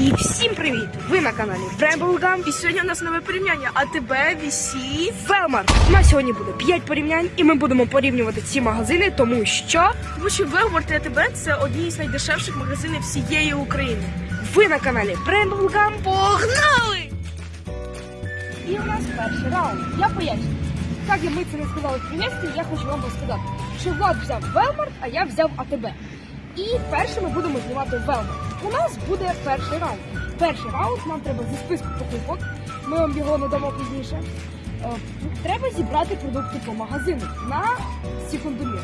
І всім привіт! Ви на каналі Бремблгам І сьогодні у нас нове порівняння АТБ, VC. Велмар. У нас сьогодні буде 5 порівнянь, і ми будемо порівнювати ці магазини, тому що Тому що Велмарт і АТБ це одні з найдешевших магазинів всієї України. ви на каналі Бремблгам. Погнали! І у нас перший раунд. Я поясню. Так як ми це не сказали в приветстві, я хочу вам розказати, що Влад взяв Велмарт, а я взяв АТБ. І перше ми будемо знімати Велмарт. У нас буде перший раунд. Перший раунд нам треба зі списку покупок. Ми вам його надамо пізніше. Е, Треба зібрати продукти по магазину на секундомір.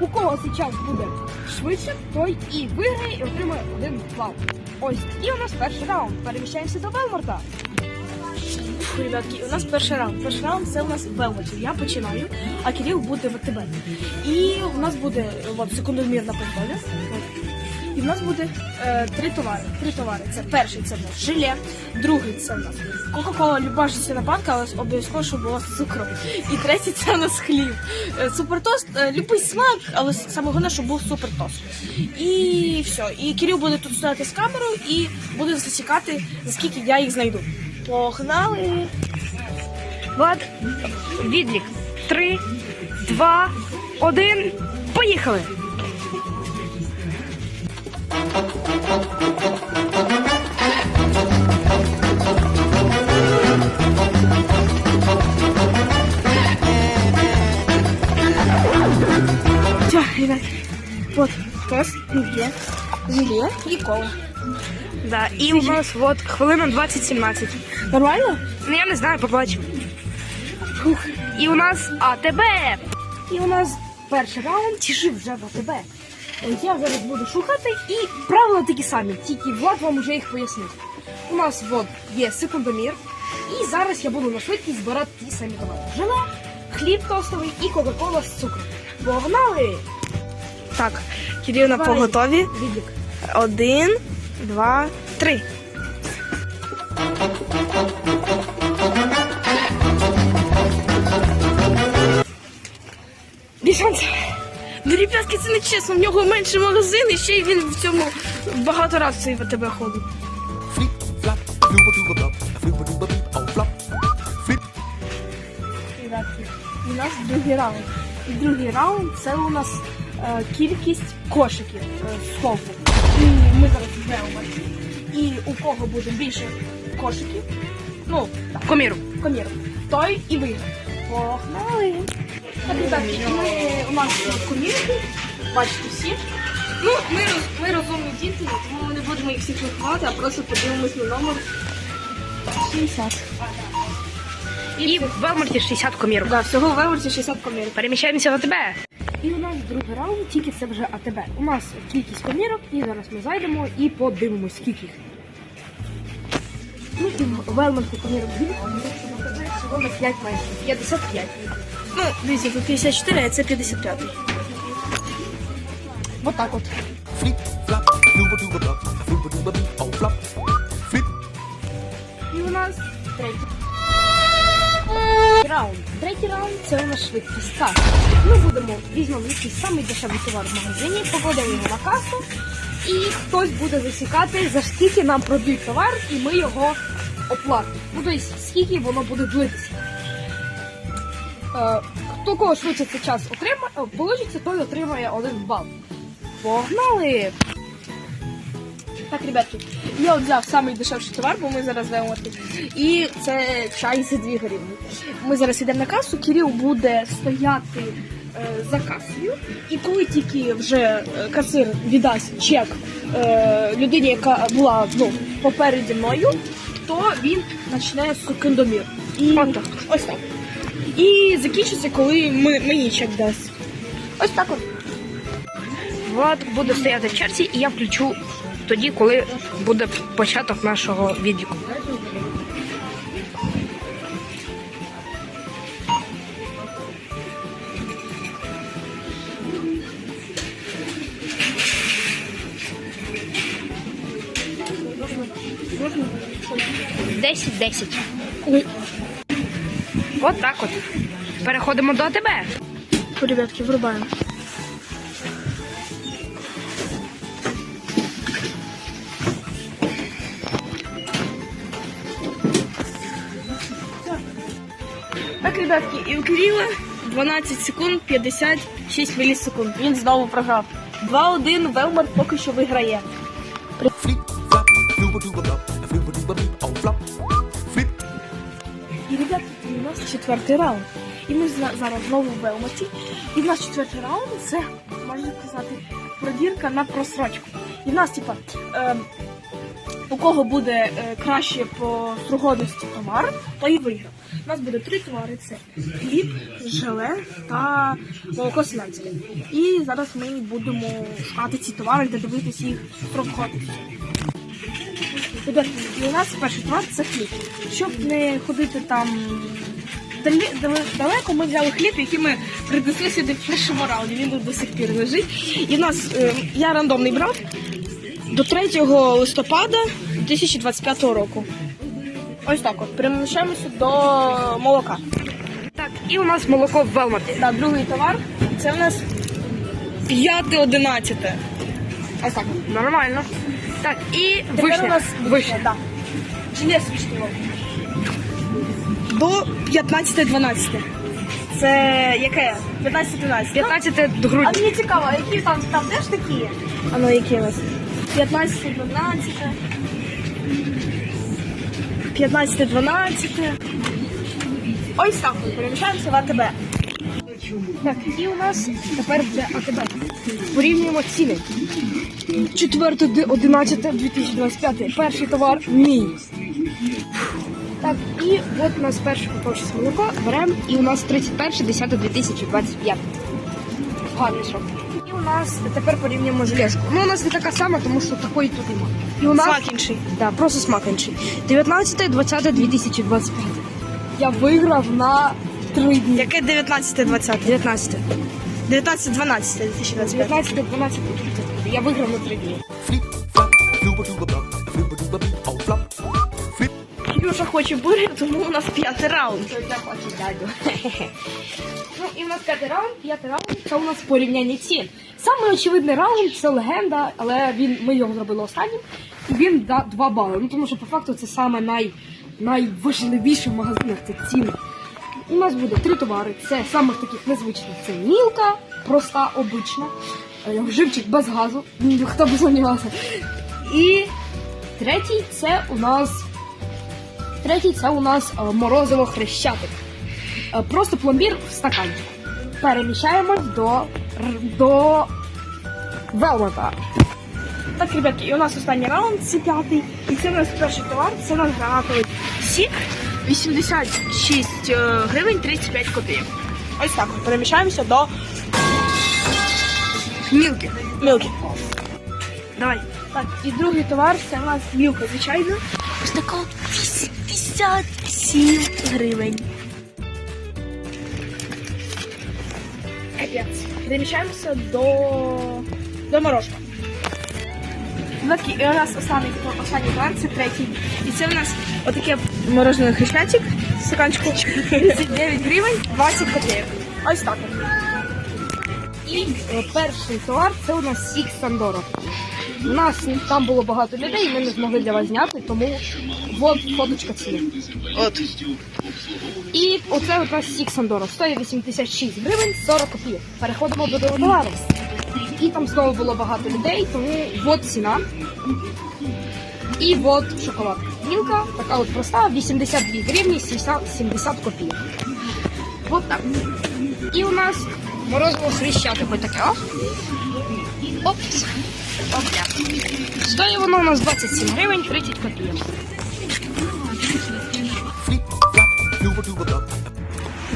У кого зараз буде швидше, той і виграє і отримає один бал. Ось і у нас перший раунд. Переміщаємося до Велмарта. Ребятки, у нас перший раунд. Перший раунд це у нас Велмарт. Я починаю, а Кирил буде в АТБ. І у нас буде от, секундомір на І в нас буде е, три товари. Три товари. Це перший це в нас желе, другий це в нас Кока-Кола, люба жестяна банка, але обов'язково, щоб була з цукром. І третій це у нас хліб. Е, Супертост, е, любий смак, але саме головне, щоб був супертост. І все. І Кирил буде тут стояти з камерою і буде засікати, за скільки я їх знайду. Погнали! Влад, відлік. Три, два, один. Поїхали! Все, ребят, вот тост, желе, желе и кола. Да, і у нас от хвилина 20-17. Нормально? Ну я не знаю, побачимо. І у нас АТБ. І у нас перший раунд тіши вже в АТБ. Я зараз буду шукати і правила такі самі, тільки Влад вам вже їх пояснив. У нас от є секундомір, і зараз я буду на швидкість збирати ті самі товари. Желе, хліб тостовий і Кока-Кола з цукром. Погнали! Так, Кирил на Давай. поготові. Відлік. Один, два, три. Біжанця. Ну, ребятки, це не чесно. В нього менше магазин, і ще й він в цьому багато разів цей в тебе ходить. у нас другий раунд. І другий раунд це у нас е, кількість кошиків е, з холку. І ми зараз беремо. І у кого буде більше кошиків, ну, так, Коміру. комір, той і виграє. Погнали! Так, ребятки, ми, у нас комірки, бачите всі. Ну, ми, роз- ми розумні діти, тому ми не будемо їх всіх рахувати, а просто подивимось на номер 60. І в Велмарті 60 комірок. Да, всього в Еверсі 60 комірок. Переміщаємося в АТБ. І у нас другий раунд, тільки це вже АТБ. У нас кількість комірок, і зараз ми зайдемо і подивимось, скільки їх. Ну і в Велмарті комірок більше, а в АТБ всього на 5 менше. 55. Ну, дивіться, тут 54, а це 55. Вот так от. Oh. І у нас третій. Раунд. Третій раунд це у нас швидкість каси. Ми будемо візьмемо якийсь самий дешевий товар в магазині, покладемо його на касу, і хтось буде засікати, за скільки нам продають товар, і ми його оплатимо. Ну, тобто, скільки воно буде длитися. Е, хто кого швидше цей час отримає, получиться, той отримає один бал. Погнали! Так, ребятки, я от взяв самий дешевший товар, бо ми зараз тут. І це чай за 2 гривні. Ми зараз йдемо на касу, Кирил буде стояти е, за касою. І коли тільки вже е, касир віддасть чек е, людині, яка була ну, попереді мною, то він починає секундомір. І От так. ось так. І закінчиться, коли ми, мені чек дасть. Ось так от. Влад буде стояти в черзі, і я включу тоді, коли буде початок нашого відліку. 10-10. От так от. Переходимо до тебе. Ребятки, врубаємо. Так, ребятки, і у Кирила 12 секунд 56 мілісекунд. Він знову програв. 2-1 Велмар поки що виграє. Фліп, флап, flop. Flip, І, ребятки, у нас четвертий раунд. І ми зараз знову в Велмоті. І в нас четвертий раунд це, можна сказати, продірка на просрочку. І в нас, типа, е, у кого буде е, краще по стругодності товар, той і виграв. У нас буде три товари: це хліб, желе та молоко селянське. І зараз ми будемо шукати ці товари та дивитися їх стругодності. Ребята, у нас перший товар це хліб. Щоб не ходити там далеко, ми взяли хліб, який ми принесли сюди в першому раунді. Він до сих пір лежить. І в нас е, я рандомний брав до 3 листопада 2025 року. Ось так от. Переміщаємося до молока. Так, і у нас молоко в Велмарті. Так, другий товар це у нас 5-11. Ось так. Нормально. Так, і Тепер вишня. у нас вишня. Да. Желез вишневого. До 15-12. Це яке? 15-12. 15 грудня. А мені цікаво, а які там, там теж такі? А ну які у нас? 15 12 15 12 Ось так ми переміщаємося в АТБ. Так, і у нас тепер вже АТБ. Порівнюємо ціни. 4 11 2025. Перший товар мій. Так, і от у нас перше попавшись молоко. Беремо, і у нас 31 10 2025. Гарний срок. І у нас тепер порівнюємо желешку. Ну, у нас не така сама, тому що такої тут нема. І у нас Смак інший. Да, просто смак інший. 19 20 2025. Я виграв на 3 дні. Яке 19 20 19. 19 12 2025 19 12 Я виграв на 3 дні. Юша хоче бургер, тому у нас п'ятий раунд. Я хочу дядю. Ну і у нас п'ятий раунд, п'ятий раунд це у нас порівняння цін. Самий очевидний раунд це легенда, але він, ми його зробили останнім. Він да 2 бали. Ну тому що по факту це саме най, найважливіше в магазинах це ціни. У нас буде три товари. Це самих таких незвичних. Це мілка, проста, обична, е, живчик без газу. Хто б сумнівався. І третій це у нас Третій це у нас е, морозиво хрещатик. Е, Просто пломбір в стаканчику. Переміщаємось до, до велмета. Так, ребятки, і у нас останній раунд, це п'ятий. І це у нас перший товар, це у нас гранатовий сік. 86 е, гривень 35 копійок. Ось так переміщаємося до Мілки. мілки. Давай. Так, і другий товар це у нас мілка, звичайно. Ось така от 87 гривень. Капець. Переміщаємося до, до Так, і у нас останній, останній товар, це третій. І це у нас отаке морожене хрещатик, стаканчику 39 гривень, 20 копійок. Ось так. І е, перший товар це у нас сік Сандора. У нас там було багато людей, ми не змогли для вас зняти, тому от фоточка ціни. От. І оце у нас сік Сандора. Стоїть 86 гривень 40 копійок. Переходимо до товару. І там знову було багато людей, тому от ціна. І от шоколад. Мілка, така от проста, 82 гривні 70, 70 копійок. От так. І у нас морозиво хрещати ось таке. О. Опс. Опля. Стоїть воно у нас 27 гривень 30 копійок.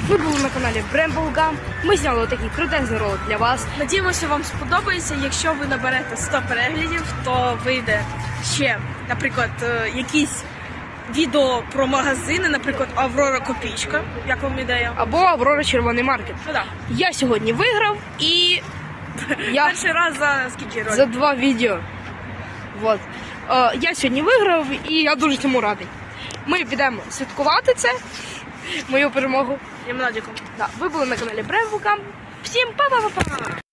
Ви були на каналі Bramble Ми зняли такий крутезний ролик для вас. Надіємося, вам сподобається. Якщо ви наберете 100 переглядів, то вийде ще, наприклад, е, якісь відео про магазини, наприклад, Аврора Копійка. Як вам ідея? Або Аврора Червоний маркет. Ну так. Я сьогодні виграв і я Перший раз за скільки років? за два відео. Вот. Е, я сьогодні виграв і я дуже цьому радий. Ми підемо святкувати це, мою перемогу. Ємнадіком. Да. Ви були на каналі Bramble Всім па-па-па-па!